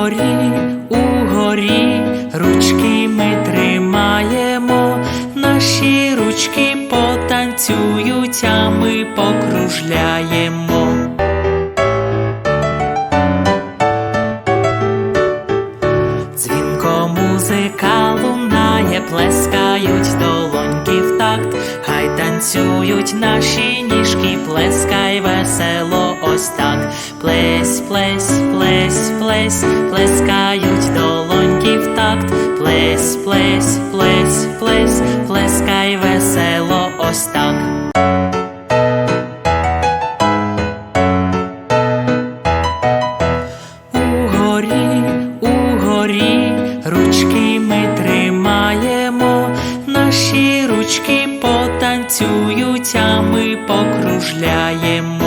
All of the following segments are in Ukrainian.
Горі у горі, ручки ми тримаємо, наші ручки потанцюють, а ми покружляємо. Дзвінко музика лунає, плескають долоньки в такт, хай танцюють наші ніжки. Плесь, плесь, плесь, плесь, плескають долоньки в такт, плесь, плесь, плесь, плесь, плескай весело ось так. Угорі, угорі, ручки ми тримаємо, наші ручки потанцюють, а ми покружляємо.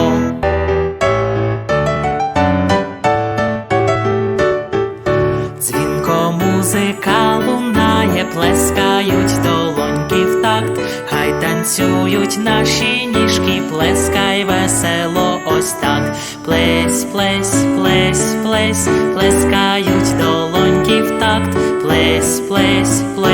Музика лунає, плескають долоньки в такт, хай танцюють наші ніжки, плескай весело ось так. Плесь, плесь, плесь, плесь, плескають долоньки в такт, плесь, плесь, плесь.